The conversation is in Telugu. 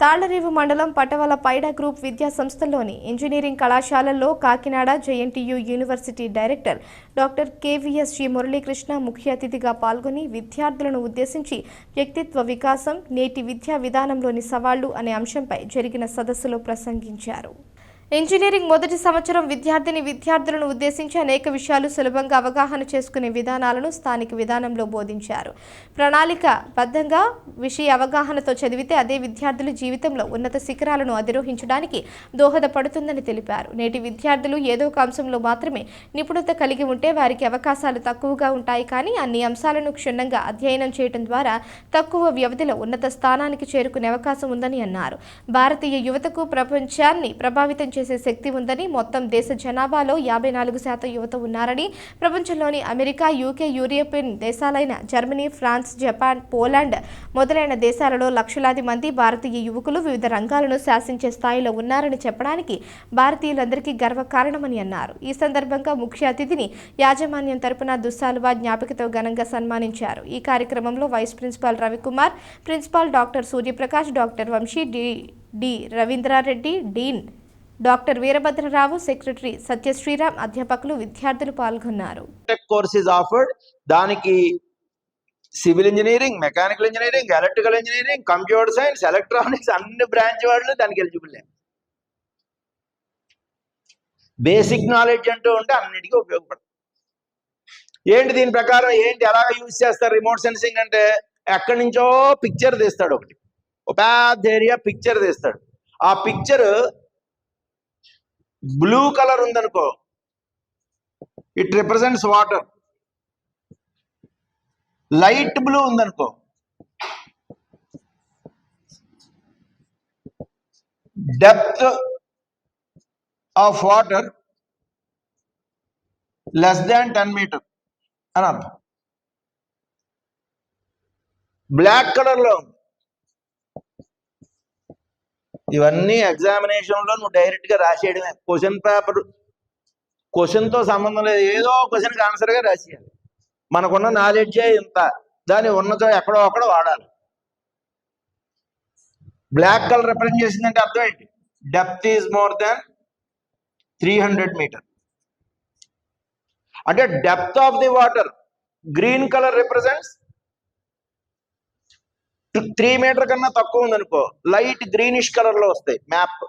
తాళ్ళరేవు మండలం పటవల పైడా గ్రూప్ విద్యా సంస్థల్లోని ఇంజనీరింగ్ కళాశాలల్లో Kakinada JNTU university director doctor KVS G Muralikrishna ముఖ్య అతిథిగా పాల్గొని విద్యార్థులను ఉద్దేశించి వ్యక్తిత్వ వికాసం నేటి విద్యా విధానంలోని సవాళ్ళు అనే అంశంపై జరిగిన సదస్సులో ప్రసంగించారు. ఇంజనీరింగ్ మొదటి సంవత్సరం విద్యార్థిని విద్యార్థులను ఉద్దేశించి అనేక విషయాలు సులభంగా అవగాహన చేసుకునే విధానాలను స్థానిక విధానంలో బోధించారు. ప్రణాళిక బద్ధంగా విషయ అవగాహనతో చదివితే అదే విద్యార్థుల జీవితంలో ఉన్నత శిఖరాలను అధిరోహించడానికి దోహదపడుతుందని తెలిపారు. నేటి విద్యార్థులు ఏదో ఒక అంశంలో మాత్రమే నిపుణత కలిగి ఉంటే వారికి అవకాశాలు తక్కువగా ఉంటాయి కానీ అన్ని అంశాలను క్షుణ్ణంగా అధ్యయనం చేయడం ద్వారా తక్కువ వ్యవధిలో ఉన్నత స్థానానికి చేరుకునే అవకాశం ఉందని అన్నారు. భారతీయ యువతకు ప్రపంచాన్ని ప్రభావితం చేసే శక్తి ఉందని మొత్తం దేశ జనాభాలో యాభై నాలుగు శాతం యువత ఉన్నారని ప్రపంచంలోని అమెరికా యూకే యూరోపియన్ దేశాలైన జర్మనీ ఫ్రాన్స్ జపాన్ పోలాండ్ మొదలైన దేశాలలో లక్షలాది మంది భారతీయ యువకులు వివిధ రంగాలను శాసించే స్థాయిలో ఉన్నారని చెప్పడానికి భారతీయులందరికీ గర్వకారణమని అన్నారు. ఈ సందర్భంగా ముఖ్య అతిథిని యాజమాన్యం తరపున దుస్సాలువా జ్ఞాపికతో ఘనంగా సన్మానించారు. ఈ కార్యక్రమంలో vice principal Ravikumar principal doctor Suryaprakash doctor Vamsi D D Ravindra Reddy dean doctor Veerabhadra Rao secretary Satyasriram అధ్యాపకులు విద్యార్థులు పాల్గొన్నారు. టెక్ కోర్స్ ఇస్ ఆఫర్డ్ దానికి civil engineering mechanical engineering electrical engineering computer science electronics అన్ని బ్రాంచ్ వాళ్ళు దానికి ఎలిజిబుల్ బేసిక్ నాలెడ్జ్ అంటూ ఉంటే అన్నిటికీ ఉపయోగపడుతుంది ఏంటి దీని ప్రకారం? ఏంటి ఎలాగ యూజ్ చేస్తారు? రిమోట్ సెన్సింగ్ అంటే ఎక్కడి నుంచో పిక్చర్ తీస్తాడు ఒకటి. ఒక పెద్ద ఏరియా పిక్చర్ తీస్తాడు. ఆ పిక్చర్ బ్లూ కలర్ ఉందనుకో. It represents water light blue ఉందనుకో. Depth of water less than ten metre అని అర్థం. బ్లాక్ కలర్లో ఉంది. ఇవన్నీ ఎగ్జామినేషన్లో నువ్వు డైరెక్ట్గా రాసేయడమే. క్వశ్చన్ పేపర్ క్వశ్చన్తో సంబంధం లేదు. ఏదో క్వశ్చన్ ఆన్సర్గా రాసేయాలి. మనకున్న నాలెడ్జే ఇంత. దాని ఉన్నతో ఎక్కడో అక్కడ వాడాలి. బ్లాక్ కలర్ రిప్రజెంట్ చేసిందంటే అర్థం ఏంటి? Depth is more than three hundred metre అంటే depth of the water green colour represents three metre కన్నా తక్కువ ఉందనుకో లైట్ గ్రీనిష్ కలర్లో వస్తాయి మ్యాప్.